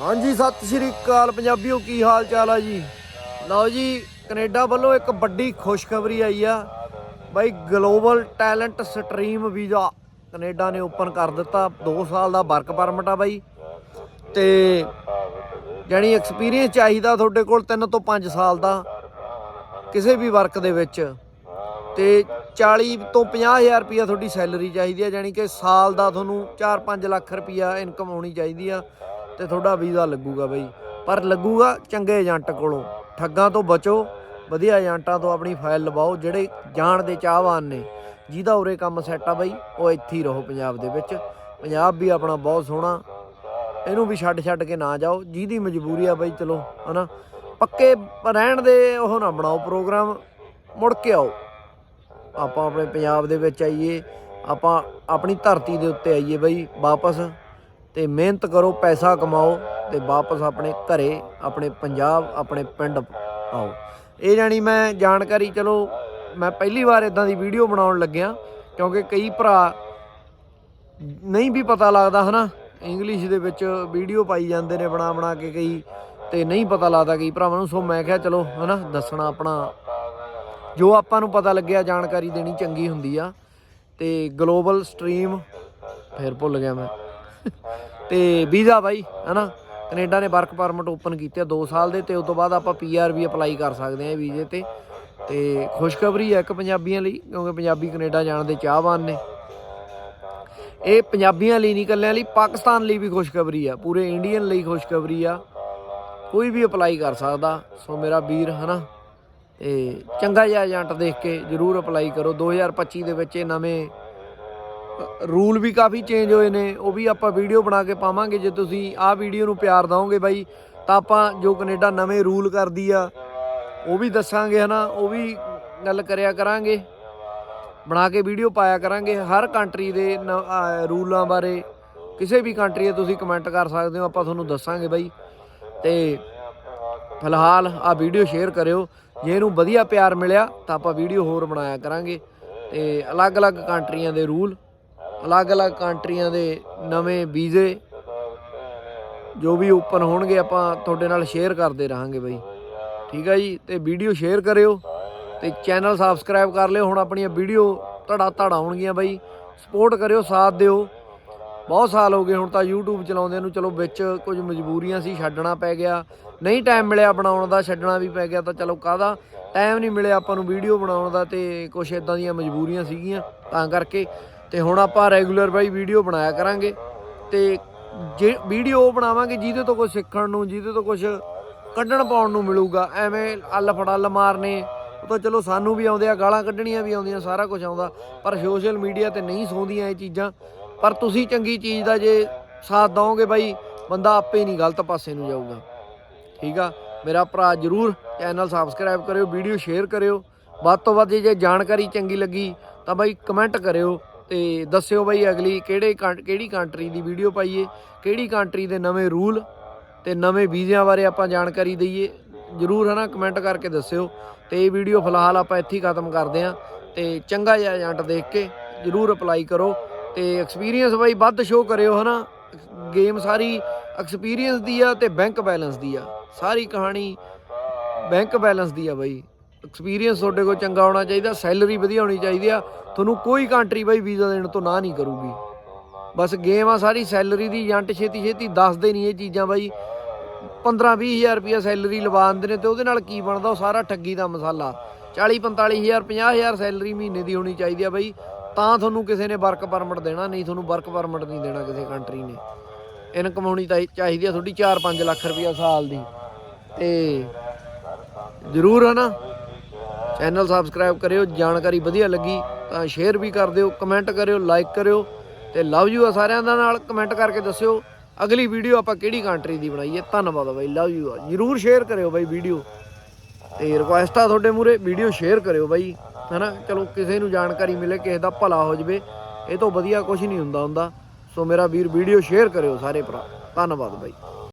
ਹਾਂਜੀ, ਸਤਿ ਸ਼੍ਰੀ ਅਕਾਲ ਪੰਜਾਬੀਓ, ਕੀ ਹਾਲ ਚਾਲ ਆ ਜੀ? ਲਓ ਜੀ, ਕੈਨੇਡਾ ਵੱਲੋਂ ਇੱਕ ਵੱਡੀ ਖੁਸ਼ਖਬਰੀ ਆਈ ਆ। ਬਾਈ, global talent stream visa Canada ਨੇ ਓਪਨ ਕਰ ਦਿੱਤਾ। 2 ਸਾਲ ਦਾ ਵਰਕ ਪਰਮਿਟ ਆ ਬਾਈ। ਤੇ ਜਾਨੀ ਐਕਸਪੀਰੀਅੰਸ ਚਾਹੀਦਾ ਤੁਹਾਡੇ ਕੋਲ 3 ਤੋਂ 5 ਸਾਲ ਦਾ, ਕਿਸੇ ਵੀ ਵਰਕ ਦੇ ਵਿੱਚ। ਤੇ 40 ਤੋਂ 50000 ਰੁਪਿਆ ਤੁਹਾਡੀ ਸੈਲਰੀ ਚਾਹੀਦੀ ਹੈ ਜਾਨੀ ਕਿ ਸਾਲ ਦਾ ਤੁਹਾਨੂੰ 4-5 ਲੱਖ ਰੁਪਿਆ ਇਨਕਮ ਹੋਣੀ ਚਾਹੀਦੀ ਆ। ਤੇ ਤੁਹਾਡਾ ਵੀਜ਼ਾ ਲੱਗੂਗਾ ਬਈ। ਪਰ ਲੱਗੂਗਾ ਚੰਗੇ ਏਜੰਟ ਕੋਲੋਂ। ਠੱਗਾਂ ਤੋਂ ਬਚੋ, ਵਧੀਆ ਏਜੰਟਾਂ ਤੋਂ ਆਪਣੀ ਫਾਈਲ ਲਵਾਓ, ਜਿਹੜੇ ਜਾਣ ਦੇ ਚਾਹਵਾਨ ਨੇ। ਜਿਹਦਾ ਉਰੇ ਕੰਮ ਸੈੱਟ ਆ ਬਈ, ਉਹ ਇੱਥੇ ਹੀ ਰਹੋ ਪੰਜਾਬ ਦੇ ਵਿੱਚ। ਪੰਜਾਬ ਵੀ ਆਪਣਾ ਬਹੁਤ ਸੋਹਣਾ। ਇਹਨੂੰ ਵੀ ਛੱਡ ਛੱਡ ਕੇ ਨਾ ਜਾਓ। ਜਿਹਦੀ ਮਜਬੂਰੀ ਆ ਬਈ, ਚਲੋ, ਹਨਾ। ਪੱਕੇ ਰਹਿਣ ਦੇ ਉਹ ਨਾ ਬਣਾਓ ਪ੍ਰੋਗਰਾਮ, ਮੁੜ ਕੇ ਆਓ। ਆਪਾਂ ਆਪਣੇ ਪੰਜਾਬ ਦੇ ਵਿੱਚ ਆਈਏ। ਆਪਾਂ ਆਪਣੀ ਧਰਤੀ ਦੇ ਉੱਤੇ ਆਈਏ ਬਈ, ਵਾਪਸ। ਤੇ ਮਿਹਨਤ ਕਰੋ, ਪੈਸਾ ਕਮਾਓ ਤੇ ਵਾਪਸ ਆਪਣੇ ਘਰੇ, ਆਪਣੇ ਪੰਜਾਬ, ਆਪਣੇ ਪਿੰਡ ਆਓ। ਇਹ ਜਾਣੀ ਮੈਂ ਜਾਣਕਾਰੀ, ਚਲੋ ਮੈਂ ਪਹਿਲੀ ਵਾਰ ਇਦਾਂ ਦੀ ਵੀਡੀਓ ਬਣਾਉਣ ਲੱਗਿਆ, ਕਿਉਂਕਿ ਕਈ ਭਰਾ ਨਹੀਂ ਵੀ ਪਤਾ ਲੱਗਦਾ, ਹਨਾ? ਇੰਗਲਿਸ਼ ਦੇ ਵਿੱਚ ਵੀਡੀਓ ਪਾਈ ਜਾਂਦੇ ਨੇ ਬਣਾ ਬਣਾ ਕੇ ਕਈ, ਤੇ ਨਹੀਂ ਪਤਾ ਲੱਗਦਾ ਕਈ ਭਰਾਵਾਂ ਨੂੰ, ਸੋ ਮੈਂ ਕਿਹਾ ਚਲੋ, ਹਨਾ, ਦੱਸਣਾ ਆਪਣਾ। ਜੋ ਆਪਾਂ ਨੂੰ ਪਤਾ ਲੱਗਿਆ, ਜਾਣਕਾਰੀ ਦੇਣੀ ਚੰਗੀ ਹੁੰਦੀ ਆ। ਤੇ ਗਲੋਬਲ ਸਟਰੀਮ ਫਿਰ ਭੁੱਲ ਗਿਆ ਮੈਂ। ਤੇ ਵੀਜ਼ਾ ਬਾਈ, ਹਨਾ? ਕੈਨੇਡਾ ਨੇ ਵਰਕ ਪਰਮਿਟ ਓਪਨ ਕੀਤੇ 2 ਸਾਲ ਦੇ, ਤੇ ਉਸ ਤੋਂ ਬਾਅਦ ਆਪਾਂ ਪੀਆਰ ਵੀ ਅਪਲਾਈ ਕਰ ਸਕਦੇ ਆ ਇਹ ਵੀਜ਼ੇ ਤੇ। ਤੇ ਖੁਸ਼ਖਬਰੀ ਹੈ ਇੱਕ ਪੰਜਾਬੀਆਂ ਲਈ, ਕਿਉਂਕਿ ਪੰਜਾਬੀ ਕੈਨੇਡਾ ਜਾਣ ਦੇ ਚਾਹਵਾਨ ਨੇ। ਇਹ ਪੰਜਾਬੀਆਂ ਲਈ ਨਹੀਂ ਕੱਲਿਆਂ ਲਈ, ਪਾਕਿਸਤਾਨ ਲਈ ਵੀ ਖੁਸ਼ਖਬਰੀ ਆ। ਪੂਰੇ ਇੰਡੀਅਨ ਲਈ ਖੁਸ਼ਖਬਰੀ ਆ। ਕੋਈ ਵੀ ਅਪਲਾਈ ਕਰ ਸਕਦਾ। ਸੋ ਮੇਰਾ ਵੀਰ, ਹਨਾ? ਤੇ ਚੰਗਾ ਜਿਹਾ ਏਜੰਟ ਦੇਖ ਕੇ ਜਰੂਰ ਅਪਲਾਈ ਕਰੋ। 2025 ਦੇ ਵਿੱਚ ਇਹ ਨਵੇਂ ਰੂਲ ਵੀ ਕਾਫੀ ਚੇਂਜ ਹੋਏ ਨੇ, ਉਹ ਵੀ ਆਪਾਂ ਵੀਡੀਓ ਬਣਾ ਕੇ ਪਾਵਾਂਗੇ, ਜੇ ਤੁਸੀਂ ਆਹ ਵੀਡੀਓ ਨੂੰ ਪਿਆਰ ਦਿਓਗੇ ਬਾਈ, ਤਾਂ ਆਪਾਂ ਜੋ ਕੈਨੇਡਾ ਨਵੇਂ ਰੂਲ ਕਰਦੀ ਆ, ਉਹ ਵੀ ਦੱਸਾਂਗੇ, ਹਨਾ, ਉਹ ਵੀ ਗੱਲ ਕਰਿਆ ਕਰਾਂਗੇ, ਬਣਾ ਕੇ ਵੀਡੀਓ ਪਾਇਆ ਕਰਾਂਗੇ, ਹਰ ਕੰਟਰੀ ਦੇ ਨ- ਰੂਲਾਂ ਬਾਰੇ, ਕਿਸੇ ਵੀ ਕੰਟਰੀ ਦੇ ਤੁਸੀਂ ਕਮੈਂਟ ਕਰ ਸਕਦੇ ਹੋ, ਆਪਾਂ ਤੁਹਾਨੂੰ ਦੱਸਾਂਗੇ ਬਾਈ, ਤੇ ਫਿਲਹਾਲ ਆ ਵੀਡੀਓ ਸ਼ੇਅਰ ਕਰਿਓ, ਜੇ ਇਹਨੂੰ ਵਧੀਆ ਪਿਆਰ ਮਿਲਿਆ, ਤਾਂ ਆਪਾਂ ਵੀਡੀਓ ਹੋਰ ਬਣਾਇਆ ਕਰਾਂਗੇ, ਤੇ ਅਲੱਗ-ਅਲੱਗ ਕੰਟਰੀਆਂ ਦੇ ਰੂਲ ਅਲੱਗ-ਅਲੱਗ ਕੰਟਰੀਆਂ ਦੇ ਨਵੇਂ ਵੀਜ਼ੇ ਜੋ ਵੀ ਓਪਨ ਹੋਣਗੇ, ਆਪਾਂ ਤੁਹਾਡੇ ਨਾਲ ਸ਼ੇਅਰ ਕਰਦੇ ਰਹਾਂਗੇ ਬਾਈ। ਠੀਕ ਆ ਜੀ? ਤੇ ਵੀਡੀਓ ਸ਼ੇਅਰ ਕਰਿਓ ਤੇ ਚੈਨਲ ਸਬਸਕ੍ਰਾਈਬ ਕਰ ਲਿਓ। ਹੁਣ ਆਪਣੀਆਂ ਵੀਡੀਓ ਧੜਾ ਧੜਾ ਆਉਣਗੀਆਂ ਬਾਈ। ਸਪੋਰਟ ਕਰਿਓ, ਸਾਥ ਦਿਓ। ਬਹੁਤ ਸਾਲ ਹੋ ਗਏ ਹੁਣ ਤਾਂ YouTube ਚਲਾਉਂਦੇ ਨੂੰ। ਚਲੋ ਵਿੱਚ ਕੁਝ ਮਜਬੂਰੀਆਂ ਸੀ, ਛੱਡਣਾ ਪੈ ਗਿਆ। ਨਹੀਂ ਟਾਈਮ ਮਿਲਿਆ ਬਣਾਉਣ ਦਾ, ਛੱਡਣਾ ਵੀ ਪੈ ਗਿਆ ਤਾਂ ਚਲੋ ਕਾਹਦਾ? ਟਾਈਮ ਨਹੀਂ ਮਿਲਿਆ ਆਪਾਂ ਨੂੰ ਵੀਡੀਓ ਬਣਾਉਣ ਦਾ ਤੇ ਕੁਝ ਇਦਾਂ ਦੀਆਂ ਮਜਬੂਰੀਆਂ ਸੀਗੀਆਂ। ਤਾਂ ਕਰਕੇ ਤੇ ਹੁਣ ਆਪਾਂ ਰੈਗੂਲਰ ਬਾਈ ਵੀਡੀਓ ਬਣਾਇਆ ਕਰਾਂਗੇ। ਤੇ ਜੇ ਵੀਡੀਓ ਉਹ ਬਣਾਵਾਂਗੇ ਜਿਹਦੇ ਤੋਂ ਕੁਝ ਸਿੱਖਣ ਨੂੰ, ਜਿਹਦੇ ਤੋਂ ਕੁਝ ਕੱਢਣ ਪਾਉਣ ਨੂੰ ਮਿਲੂਗਾ, ਐਵੇਂ ਅੱਲ ਫੜੱਲ ਮਾਰਨੇ, ਉਹ ਤਾਂ ਚਲੋ ਸਾਨੂੰ ਵੀ ਆਉਂਦੇ ਆ, ਗਾਲਾਂ ਕੱਢਣੀਆਂ ਵੀ ਆਉਂਦੀਆਂ, ਸਾਰਾ ਕੁਝ ਆਉਂਦਾ, ਪਰ ਸੋਸ਼ਲ ਮੀਡੀਆ ਤੇ ਨਹੀਂ ਸੌਂਦੀਆਂ ਇਹ ਚੀਜ਼ਾਂ। ਪਰ ਤੁਸੀਂ ਚੰਗੀ ਚੀਜ਼ ਦਾ ਜੇ ਸਾਥ ਦਓਗੇ ਬਾਈ, ਬੰਦਾ ਆਪੇ ਨਹੀਂ ਗਲਤ ਪਾਸੇ ਨੂੰ ਜਾਊਗਾ। ਠੀਕ ਆ? ਮੇਰਾ ਭਰਾ ਜਰੂਰ ਚੈਨਲ ਸਬਸਕ੍ਰਾਈਬ ਕਰਿਓ ਵੀਡੀਓ ਸ਼ੇਅਰ ਕਰਿਓ। ਵੱਧ ਤੋਂ ਵੱਧ ਜੇ ਜਾਣਕਾਰੀ ਚੰਗੀ ਲੱਗੀ, ਤਾਂ ਬਾਈ ਕਮੈਂਟ ਕਰਿਓ। ਤੇ ਦੱਸਿਓ ਬਾਈ ਅਗਲੀ ਕਿਹੜੇ ਕੰ- ਕਿਹੜੀ ਕੰਟਰੀ ਦੀ ਵੀਡੀਓ ਪਾਈਏ, ਕਿਹੜੀ ਕੰਟਰੀ ਦੇ ਨਵੇਂ ਰੂਲ ਤੇ ਨਵੇਂ ਵੀਜ਼ਿਆਂ ਬਾਰੇ ਆਪਾਂ ਜਾਣਕਾਰੀ ਦਈਏ, ਜਰੂਰ ਹਨਾ ਕਮੈਂਟ ਕਰਕੇ ਦੱਸਿਓ। ਤੇ ਇਹ ਵੀਡੀਓ ਫਿਲਹਾਲ ਆਪਾਂ ਇੱਥੇ ਹੀ ਖਤਮ ਕਰਦੇ ਆਂ ਤੇ ਚੰਗਾ ਜਿਹਾ ਏਜੰਟ ਦੇਖ ਕੇ ਜਰੂਰ ਅਪਲਾਈ ਕਰੋ ਤੇ ਐਕਸਪੀਰੀਅੰਸ ਬਾਈ ਵੱਧ ਸ਼ੋ ਕਰਿਓ ਹਨਾ। ਗੇਮ ਸਾਰੀ ਐਕਸਪੀਰੀਅੰਸ ਦੀ ਆ ਤੇ ਬੈਂਕ ਬੈਲੈਂਸ ਦੀ ਆ। ਸਾਰੀ ਕਹਾਣੀ ਬੈਂਕ ਬੈਲੈਂਸ ਦੀ ਆ ਬਾਈ। ਐਕਸਪੀਰੀਅੰਸ ਤੁਹਾਡੇ ਕੋਲ ਚੰਗਾ ਹੋਣਾ ਚਾਹੀਦਾ ਸੈਲਰੀ ਵਧੀਆ ਹੋਣੀ ਚਾਹੀਦੀ ਆ। ਤੁਹਾਨੂੰ ਕੋਈ ਕੰਟਰੀ ਬਾਈ ਵੀਜ਼ਾ ਦੇਣ ਤੋਂ ਨਾ ਨਹੀਂ ਕਰੂਗੀ। ਬਸ ਗੇਮ ਆ ਸਾਰੀ ਸੈਲਰੀ ਦੀ ਏਜੰਟ ਛੇਤੀ ਛੇਤੀ ਦੱਸਦੇ ਨਹੀਂ ਇਹ ਚੀਜ਼ਾਂ ਬਾਈ। 15 20000 ਰੁਪਿਆ ਸੈਲਰੀ ਲਵਾ ਦਿੰਦੇ ਨੇ ਤੇ ਉਹਦੇ ਨਾਲ ਕੀ ਬਣਦਾ, ਉਹ ਸਾਰਾ ਠੱਗੀ ਦਾ ਮਸਾਲਾ। 40 45000 50000 ਸੈਲਰੀ ਮਹੀਨੇ ਦੀ ਹੋਣੀ ਚਾਹੀਦੀ ਆ ਬਾਈ। ਤਾਂ ਤੁਹਾਨੂੰ ਕਿਸੇ ਨੇ ਵਰਕ ਪਰਮਿਟ ਦੇਣਾ, ਨਹੀਂ ਤੁਹਾਨੂੰ ਵਰਕ ਪਰਮਿਟ ਨਹੀਂ ਦੇਣਾ ਕਿਸੇ ਕੰਟਰੀ ਨੇ। ਇਨਕਮ ਹੋਣੀ ਤਾਂ ਚਾਹੀਦੀ ਆ ਤੁਹਾਡੀ 4-5 ਲੱਖ ਰੁਪਿਆ ਸਾਲ ਦੀ। ਤੇ ਜ਼ਰੂਰ ਹੈ ਨਾ। ਚੈਨਲ ਸਬਸਕ੍ਰਾਈਬ ਕਰਿਓ, ਜਾਣਕਾਰੀ ਵਧੀਆ ਲੱਗੀ ਤਾਂ ਸ਼ੇਅਰ ਵੀ ਕਰ ਦਿਓ ਕਮੈਂਟ ਕਰਿਓ ਲਾਈਕ ਕਰਿਓ ਤੇ ਲਵ ਯੂ ਆ ਸਾਰਿਆਂ ਦਾ ਨਾਲ ਕਮੈਂਟ ਕਰਕੇ ਦੱਸਿਓ ਅਗਲੀ ਵੀਡੀਓ ਆਪਾਂ ਕਿਹੜੀ ਕੰਟਰੀ ਦੀ ਬਣਾਈਏ ਧੰਨਵਾਦ ਬਾਈ ਲਵ ਯੂ ਆ। ਜਰੂਰ ਸ਼ੇਅਰ ਕਰਿਓ ਬਾਈ ਵੀਡੀਓ ਤੇ ਰਿਕੁਐਸਟ ਆ ਤੁਹਾਡੇ ਮੂਰੇ ਵੀਡੀਓ ਸ਼ੇਅਰ ਕਰਿਓ ਬਾਈ, ਹਨਾ? ਚਲੋ ਕਿਸੇ ਨੂੰ ਜਾਣਕਾਰੀ ਮਿਲੇ, ਕਿਸੇ ਦਾ ਭਲਾ ਹੋ ਜਵੇ, ਇਹ ਤੋਂ ਵਧੀਆ ਕੁਝ ਨਹੀਂ ਹੁੰਦਾ ਹੁੰਦਾ। ਸੋ ਮੇਰਾ ਵੀਰ ਵੀਡੀਓ ਸ਼ੇਅਰ ਕਰਿਓ ਸਾਰੇ ਭਰਾ। ਧੰਨਵਾਦ ਬਾਈ।